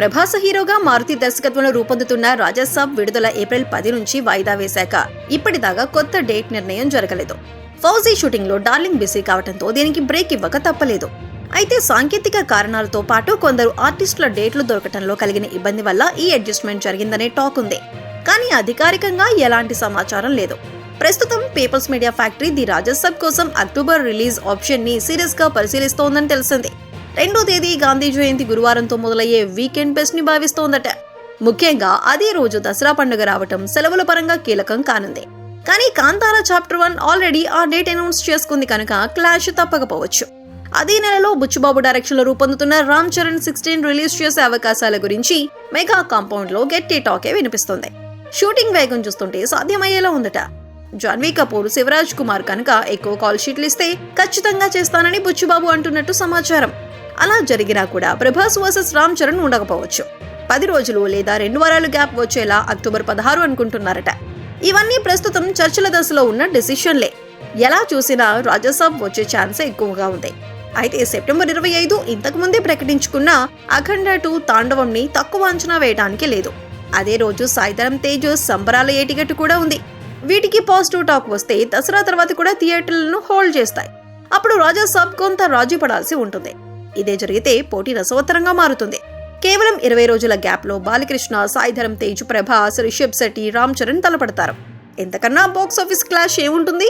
ప్రభాస్ హీరోగా మారుతి దర్శకత్వంలో రూపొందుతున్న రాజాసాబ్ విడుదల ఏప్రిల్ పది నుంచి వాయిదా వేశాక ఇప్పటిదాకా కొత్త డేట్ నిర్ణయం జరగలేదు. ఫౌజీ షూటింగ్లో డార్లింగ్ బిజీ కావడంతో దీనికి బ్రేక్ ఇవ్వక తప్పలేదు. అయితే సాంకేతిక కారణాలతో పాటు కొందరు ఆర్టిస్టుల డేట్లు దొరకటంలో కలిగిన ఇబ్బంది వల్ల ఈ అడ్జస్ట్మెంట్ జరిగిందనే టాక్ ఉంది. కానీ అధికారికంగా ఎలాంటి సమాచారం లేదు. ప్రస్తుతం peoples media factory The Raja Saab కోసం అక్టోబర్ రిలీజ్ ఆప్షన్ని సీరియస్గా పరిశీలిస్తోందని తెలిసింది. రెండో తేదీ గాంధీ జయంతి గురువారంతో మొదలయ్యే వీకెండ్ బెస్ట్ని భావిస్తోందట. ముఖ్యంగా అదే రోజు దసరా పండుగ రావటం సెలవుల పరంగా కీలకం కానుంది. కానీ కాంతారా చాప్టర్ వన్ ఆల్రెడీ ఆ డేట్ అనౌన్స్ చేసుకుంది కనుక క్లాష్ తప్పకపోవచ్చు. అదే నెలలో బుచ్చుబాబు డైరెక్షన్లో రూపొందుతున్న రామ్ చరణ్ సిక్స్టీన్ రిలీజ్ చేసే అవకాశాల గురించి మెగా కాంపౌండ్లో గట్టి టాకే వినిపిస్తుంది. షూటింగ్ వేగం చూస్తుంటే సాధ్యమయ్యేలా ఉందట. జాన్వీ కపూర్ శివరాజ్ కుమార్ కనుక ఎక్కువ కాల్ షీట్లు ఇస్తే ఖచ్చితంగా చేస్తానని బుచ్చుబాబు అంటున్నట్టు సమాచారం. అలా జరిగినా కూడా ప్రభాస్ వర్సెస్ రామ్ చరణ్ ఉండకపోవచ్చు. పది రోజులు లేదా రెండు వారాలు గ్యాప్ వచ్చేలా అక్టోబర్ పదహారు అనుకుంటున్నారట. ఇవన్నీ ప్రస్తుతం చర్చల దశలో ఉన్న డెసిషన్లే. ఎలా చూసినా రాజసాబ్ వచ్చే ఛాన్సే ఎక్కువగా ఉంది. అయితే సెప్టెంబర్ ఇరవై ఐదు ఇంతకు ముందే ప్రకటించుకున్న అఖండ టూ తాండవంని తక్కువ అంచనా వేయడానికి లేదు. అదే రోజు సాయంత్రం తేజ్ సంబరాల ఏటిగట్టు కూడా ఉంది. వీటికి పాజిటివ్ టాక్ వస్తే దసరా తర్వాత కూడా థియేటర్లను హోల్డ్ చేస్తాయి. అప్పుడు రాజా సాబ్ కొంత రాజీ పడాల్సి ఉంటుంది. ఇదే జరిగితే పోటీ రసవత్తరంగా మారుతుంది. కేవలం ఇరవై రోజుల గ్యాప్లో బాలకృష్ణ సాయిధరం తేజ్ ప్రభాస్ రిషబ్ శెట్టి రామ్ చరణ్ తలపడతారు. ఎంతకన్నా బాక్స్ ఆఫీస్ క్లాష్ ఏముంటుంది?